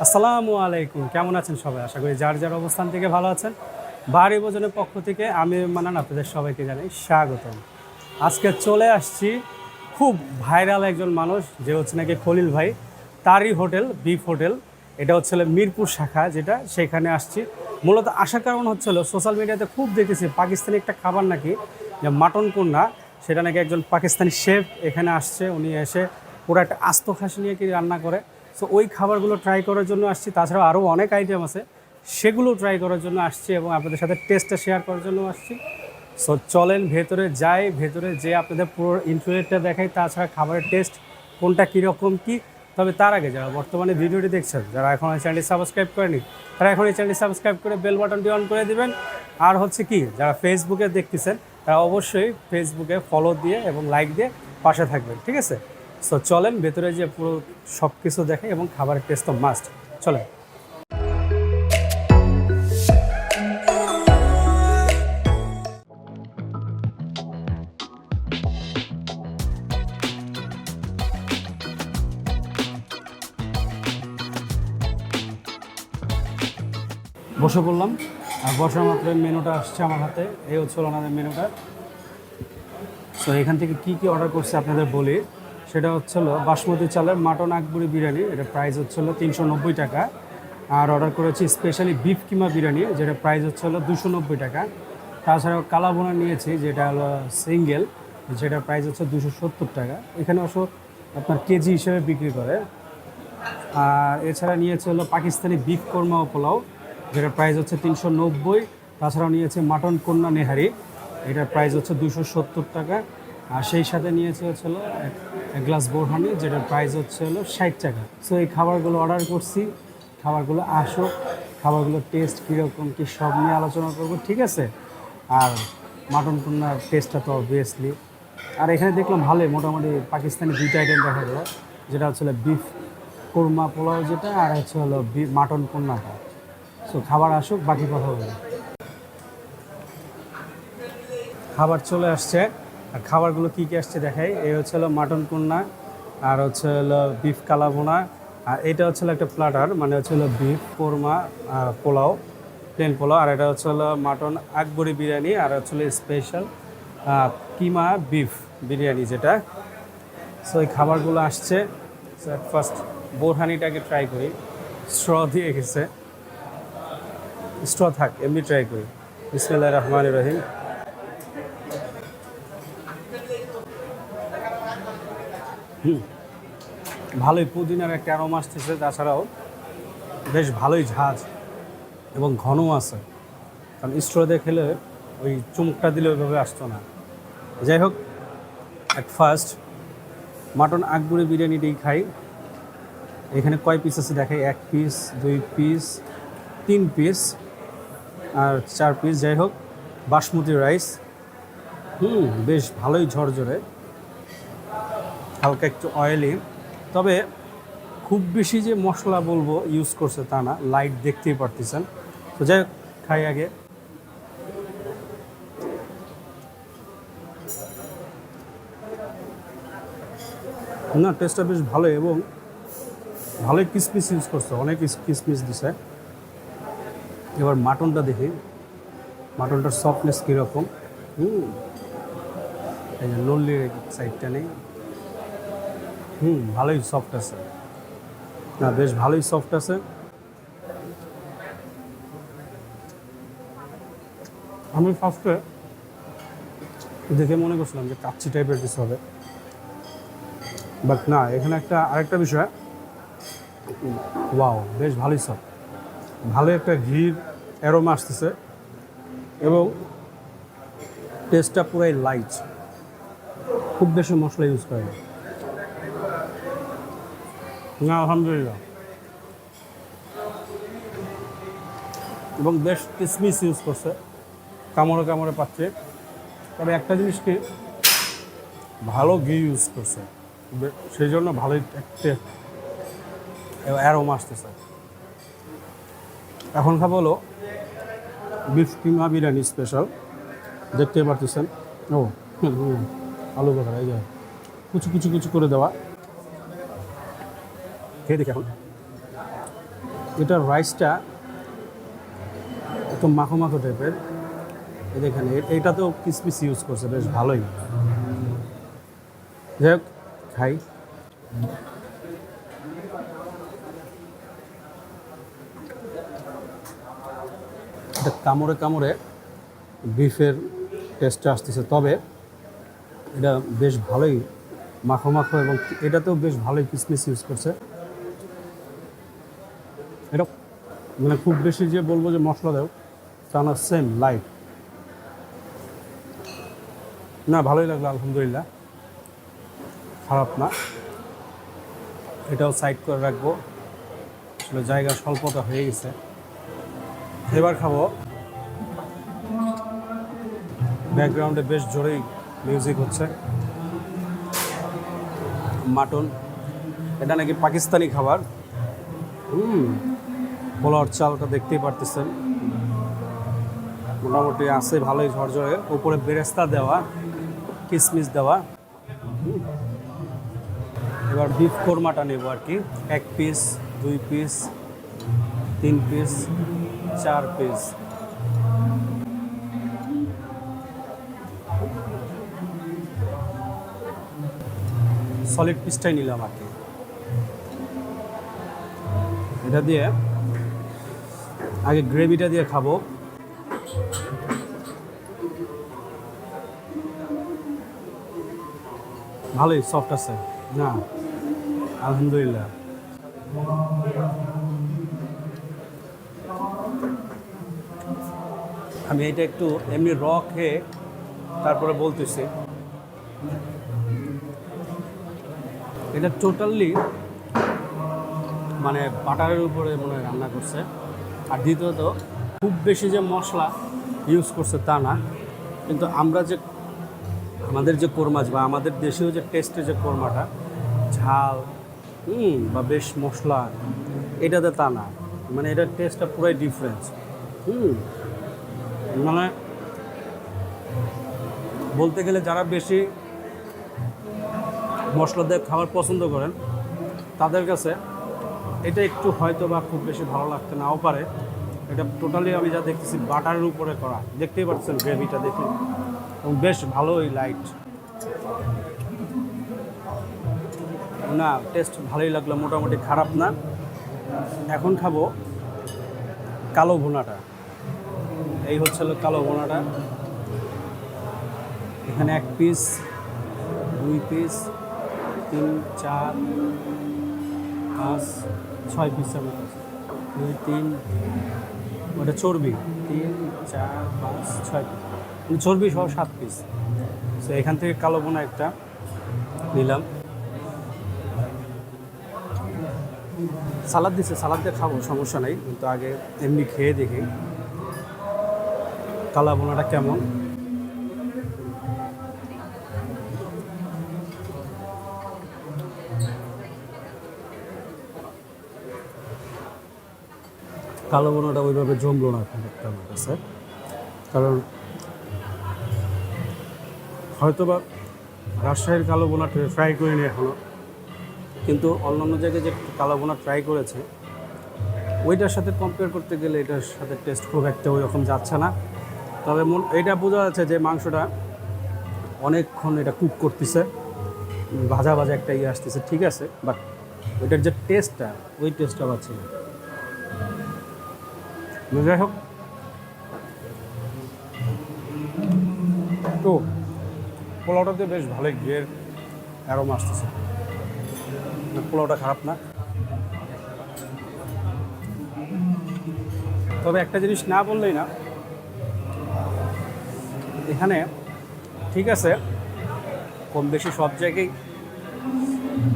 আসসালামু আলাইকুম। কেমন আছেন সবাই? আশা করি যার যার অবস্থান থেকে ভালো আছেন। বাড়ি ভোজনের পক্ষ থেকে আমি মানান আপনাদের সবাইকে জানাই স্বাগতম। আজকে চলে আসছি খুব ভাইরাল একজন মানুষ, যে হচ্ছে নাকি খলিল ভাই। তারই হোটেল, বিফ হোটেল। এটা হচ্ছে মিরপুর শাখা, যেটা সেখানে আসছি। মূলত আসার কারণ হচ্ছিল সোশ্যাল মিডিয়াতে খুব দেখেছি, পাকিস্তানি একটা খাবার নাকি, যে মাটন কন্যা, সেটা নাকি একজন পাকিস্তানি শেফ এখানে আসছে, উনি এসে পুরো একটা আস্ত খাসি নিয়ে কি রান্না করে। সো ওই খাবারগুলো ট্রাই করার জন্য আসছি। তাছাড়াও আরও অনেক আইটেম আছে। সেগুলো ট্রাই করার জন্য আসছি এবং আপনাদের সাথে টেস্টটা শেয়ার করার জন্য আসছি। সো চলেন ভেতরে যাই। ভেতরে যে আপনাদের পুরো ইন্টারনেটটা দেখাই। তাছাড়া খাবারের টেস্ট কোনটা কীরকম, কী? তবে তার আগে যারা বর্তমানে ভিডিওটি দেখছেন, যারা এখন এই চ্যানেলটি সাবস্ক্রাইব করেনি, তারা এখন এই চ্যানেলটি সাবস্ক্রাইব করে বেল বাটনটি অন করে দিবেন। আর হচ্ছে কি, যারা ফেসবুকে দেখতেছেন, তারা অবশ্যই ফেসবুকে ফলো দিয়ে এবং লাইক দিয়ে পাশে থাকবেন, ঠিক আছে? সো চলেন, ভেতরে যে পুরো সব কিছু দেখে এবং খাবারের টেস্ট তো মাস্ট চলেন। বসে পড়লাম। আর বসার মাত্র মেনুটা আসছে আমার হাতে। এই হচ্ছে ওনাদের মেনুটা। সো এখান থেকে কি কি অর্ডার করছে আপনাদের বলি। সেটা হচ্ছে হলো বাসমতি চালের মাটন আকবুরি বিরিয়ানি। এটা প্রাইস হচ্ছে হলো তিনশো নব্বই টাকা। আর অর্ডার করেছি স্পেশালি বিফ কিমা বিরিয়ানি, যেটা প্রাইস হচ্ছে হলো দুশো নব্বই টাকা। তাছাড়াও কালাবোনা নিয়েছি, যেটা হলো সিঙ্গেল যেটা প্রাইস হচ্ছে দুশো সত্তর টাকা। এখানে অবশ্য আপনার কেজি হিসেবে বিক্রি করে। আর এছাড়া নিয়েছে হলো পাকিস্তানি বিফ কোরমা পোলাও, যেটা প্রাইস হচ্ছে তিনশো নব্বই। তাছাড়াও নিয়েছে মাটন কন্যা নেহারি এটার প্রাইস হচ্ছে দুশো সত্তর টাকা। আর সেই সাথে নিয়েছে হচ্ছে এক- গ্লাস বোরহানি, যেটার প্রাইস হচ্ছে হলো ষাট টাকা। সো এই খাবারগুলো অর্ডার করছি। খাবারগুলো আসো খাবারগুলোর টেস্ট কীরকম কী সব নিয়ে আলোচনা করব, ঠিক আছে? আর মাটন কন্যার টেস্টটা তো অবভিয়াসলি আর এখানে দেখলাম ভালোই, মোটামুটি পাকিস্তানি দুইটা আইটেম দেখা গেলো, যেটা হচ্ছে বিফ কোরমা পোলাও যেটা, আর হচ্ছে হলো মাটন কন্যাটা সো খাবার আসুক, বাকি কথা বলি। খাবার চলে আসছে। আর খাবারগুলো কী কী আসছে দেখাই? এই হচ্ছে হলো মাটন কন্যা আর হচ্ছে হলো বিফ কালাভোনা, আর এটা হচ্ছে একটা প্লাটার মানে হচ্ছে হলো বিফ, কোরমা পোলাও প্লেন পোলাও, আর এটা হচ্ছে হলো মাটন আকবরি বিরিয়ানি, আর হচ্ছে হলো স্পেশাল কিমা বিফ বিরিয়ানি যেটা। সো এই খাবারগুলো আসছে। ফার্স্ট বোরহানিটাকে ট্রাই করি। স্ট্র দিয়ে গেছে। স্ট্র থাক, এমনি ট্রাই করি। বিসমুল্লাহ রহমান রহিম। হুম। ভালোই, পুদিনার একটা অ্যারোম আসতেছে, তাছাড়াও বেশ ভালোই ঝাঁজ এবং ঘনও আছে। কারণ স্ট্র দিয়ে খেলে ওই চুমুকটা দিলে ওইভাবে আসতো না। যাই হোক অ্যাট ফার্স্ট মাটন আকবরি বিরিয়ানিটাই খাই। এখানে কয় পিস আছে দেখাই? এক পিস দুই পিস তিন পিস আর চার পিস যাই হোক, বাসমতি রাইস হুম, বেশ ভালোই ঝরঝরে। হালকা একটু অয়েলি তবে খুব বেশি যে মশলা বলব ইউজ করছে তা না লাইট দেখতেই পারতেছেন। তো যাই খাই আগে। না টেস্টটা বেশ ভালো এবং ভালোই কিসমিস ইউজ করছে, অনেক কিসমিস দিছে। এবার মাটনটা দেখি। মাটনটার সফটনেস কীরকম? হুম, এই যে নল্লির সাইডটা নেই। হুম, ভালোই সফট আছে। না, বেশ ভালোই সফট আছে। আমি ফার্স্টে দেখে মনে করছিলাম যে কাচ্চি টাইপের কিছু হবে। বাট না, এখানে একটা, আরেকটা বিষয়। ওয়াও বেশ ভালোই সব ভালো একটা ঘির অ্যারোমা আসতেছে। এবং টেস্টটা পুরাই লাইট খুব বেশি মশলা ইউজ করে না না, আলহামদুলিল্লাহ। এবং বেশ কিসমিস ইউজ করছে, কামড়ে কামড়ে পাচ্ছে। তবে একটা জিনিস কি, ভালো ঘি ইউজ করছে। সেই জন্য ভালোই অ্যারোম আসতেছে। এখন খাব হলো বিফ কিমা বিরিয়ানি স্পেশাল দেখতে পারতেছেন। ও আলু বাখা এই যে, কুচু কুচু কুচু করে দেওয়া। খেয়ে দেখি এখন। এটার রাইসটা একটু মাখো মাখো টাইপের দেখেন, এ- এটাতেও কিসমিস ইউজ করছে, বেশ ভালোই। যাই হোক, খাই। এটা কামড়ে কামড়ে বিফের টেস্টটা আসতেছে। তবে এটা বেশ ভালোই মাখো মাখো এবং এটাতেও বেশ ভালোই কিসমিস ইউজ করছে। এটা মানে খুব বেশি যে বলব যে মশলা দেও, তা না সেম লাইট না, ভালোই লাগল, আলহামদুলিল্লাহ। খারাপ না। এটাও সাইড করে রাখব। আসলে জায়গা স্বল্পতা হয়ে গেছে। এবার খাব। ব্যাকগ্রাউন্ডে বেশ জোরেই মিউজিক হচ্ছে। মাটন। এটা নাকি পাকিস্তানি খাবার। পোলাওয়ার চালটা দেখতেই পারতেছেন। মোটামুটি আছে ভালোই ঝরঝরে। উপরে বেরেস্তা দেওয়া কিশমিশ দেওয়া। এবার বিফ কোরমাটা নেব আর কি। এক পিস, দুই পিস, তিন পিস, চার পিস। সলিড পিসটাই নিলাম আর কি। এটা দিয়ে আগে গ্রেভিটা দিয়ে খাব। ভালোই সফট আছে। না, আলহামদুলিল্লাহ। আমি এটা একটু এমনি র খেয়ে তারপরে বলতেছি। এটা টোটালি মানে বাটারের উপরে মনে হয় রান্না করছে। আর দ্বিতীয়ত, খুব বেশি যে মশলা ইউজ করছে তা না, কিন্তু আমরা যে আমাদের যে কোরমাছ বা আমাদের দেশেও যে টেস্টের যে কোরমাটা, ঝাল বা বেশ মশলা, এটাতে তা না। মানে এটার টেস্টটা পুরাই ডিফারেন্স হুম মানে বলতে গেলে যারা বেশি মশলা দিয়ে খাবার পছন্দ করেন, তাদের কাছে এটা একটু হয়তো বা খুব বেশি ভালো লাগতে নাও পারে। এটা টোটালি আমি যা দেখতেছি বাটারের উপরে করা। দেখতেই পাচ্ছেন গ্রেভিটা দেখে। এবং বেশ ভালোই লাইট না টেস্ট ভালোই লাগল, মোটামুটি খারাপ না। এখন খাব কালো ভুনাটা। এই হচ্ছে কালো ভুনাটা। এখানে এক পিস দুই পিস তিন, চার, পাঁচ ছয় পিসের মতো। দুই, তিন, ওটা চর্বি। তিন, চার, পাঁচ, ছয় পিস মানে চর্বি সহ সাত পিস তো এখান থেকে কালো বোনা একটা নিলাম। সালাদ দিছে, সালাদ দিয়ে খাব, সমস্যা নাই। কিন্তু আগে এমনি খেয়ে দেখি কালা বোনাটা কেমন। কালো বোনাটা ওইভাবে জমলো না খুব একটা আমার কাছে। কারণ হয়তোবা রাজশাহীর কালো বোনা ফ্রাই করিনি এখনও কিন্তু অন্যান্য জায়গায় যে কালো বোনা ট্রাই করেছে, ওইটার সাথে কম্পেয়ার করতে গেলে এটার সাথে টেস্ট খুব একটা ওই রকম যাচ্ছে না। তবে মন এটা বোঝা যাচ্ছে যে মাংসটা অনেকক্ষণ এটা কুক করতেছে, ভাজা ভাজা একটা ইয়ে আসতেছে, ঠিক আছে? বাট ওইটার যে টেস্টটা ওই টেস্টটা পাচ্ছি যাই হোক। তো, পোলাওটাতে বেশ ভালোই ঘিয়ের অ্যারোম আসতেছে। পোলাওটা খারাপ না। তবে একটা জিনিস না বললেই না, এখানে ঠিক আছে, কম বেশি সব জায়গায়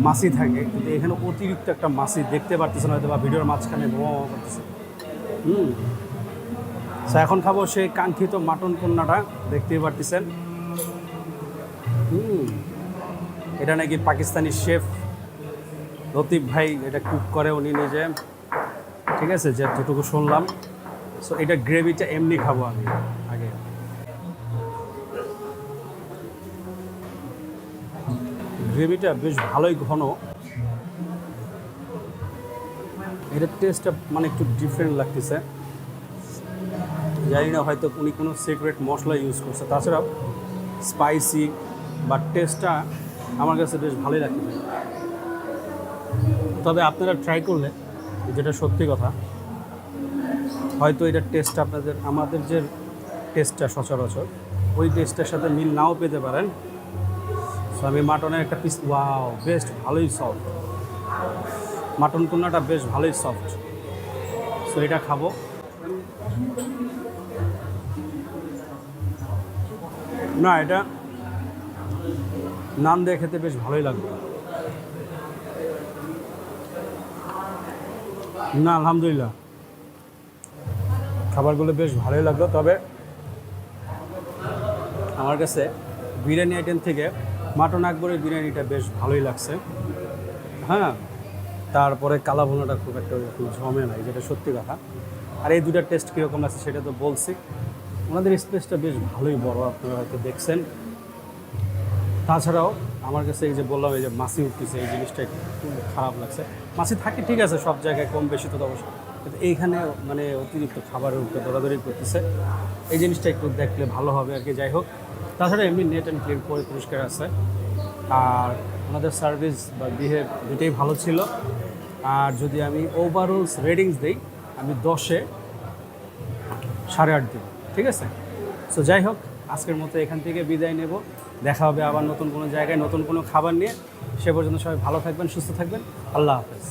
মাছি থাকে, কিন্তু এখানে অতিরিক্ত একটা মাছি দেখতে পারতেছে না হয়তো বা ভিডিওর মাঝখানে বোমা করতেছে। হুম। তো এখন খাব সেই কাঙ্ক্ষিত মাটন কন্যাটা দেখতেই পারতেছেন। হুম। এটা নাকি পাকিস্তানি শেফ লতিফ ভাই এটা কুক করে, উনি নিজে। ঠিক আছে যতটুকু শুনলাম। সো এটা গ্রেভিটা এমনি খাব আমি, আগে। গ্রেভিটা বেশ ভালোই ঘন। এটার টেস্টটা মানে একটু ডিফারেন্ট লাগতেছে। জানি না, হয়তো উনি কোনো সিক্রেট মশলা ইউজ করছে। তাছাড়াও স্পাইসি বা টেস্টটা আমার কাছে বেশ ভালোই লাগতেছে তবে আপনারা ট্রাই করলে, যেটা সত্যি কথা, হয়তো এটার টেস্টটা আপনাদের, আমাদের যে টেস্টটা সচরাচর, ওই টেস্টটার সাথে মিল নাও পেতে পারেন। সো আমি মাটনের একটা পিস ওয়াও বেস্ট ভালোই সফট মাটন কুন্নাটা বেশ ভালোই সফট সো এটা খাব। না, এটা নান দিয়ে খেতে বেশ ভালোই লাগবে। না, আলহামদুলিল্লাহ। খাবারগুলো বেশ ভালোই লাগল, তবে আমার কাছে বিরিয়ানি আইটেম থেকে মাটন আকবরের বিরিয়ানিটা বেশ ভালোই লাগছে। হ্যাঁ তারপরে কালা ভুনাটা খুব একটা ওরকম জমে নাই, যেটা সত্যি কথা। আর এই দুটার টেস্ট কীরকম আছে সেটা তো বলছি। ওনাদের স্পেসটা বেশ ভালোই বড়, আপনারা হয়তো দেখছেন। তাছাড়াও আমার কাছে এই যে বললাম, এই যে মাছি উঠতেছে, এই জিনিসটা একটু খারাপ লাগছে। মাছি থাকে ঠিক আছে, সব জায়গায় কম বেশি তো অবশ্যই। কিন্তু এইখানে মানে অতিরিক্ত খাবারের উপরে দৌড়াদৌড়ি করতেছে। এই জিনিসটা একটু দেখলে ভালো হবে আর কি, যাই হোক। তাছাড়া এমনি নেট অ্যান্ড ক্লিন পরে পরিষ্কার আছে। আর ওনাদের সার্ভিস বা বিহেভ দুটোই ভালো ছিল। আর যদি আমি ওভারঅল রেডিংস দিই, আমি দশে সাড়ে আট দিব ঠিক আছে? সো যাই হোক, আজকের মতো এখান থেকে বিদায় নেব। দেখা হবে আবার নতুন কোনো জায়গায়, নতুন কোনো খাবার নিয়ে। সে পর্যন্ত সবাই ভালো থাকবেন, সুস্থ থাকবেন। আল্লাহ হাফেজ।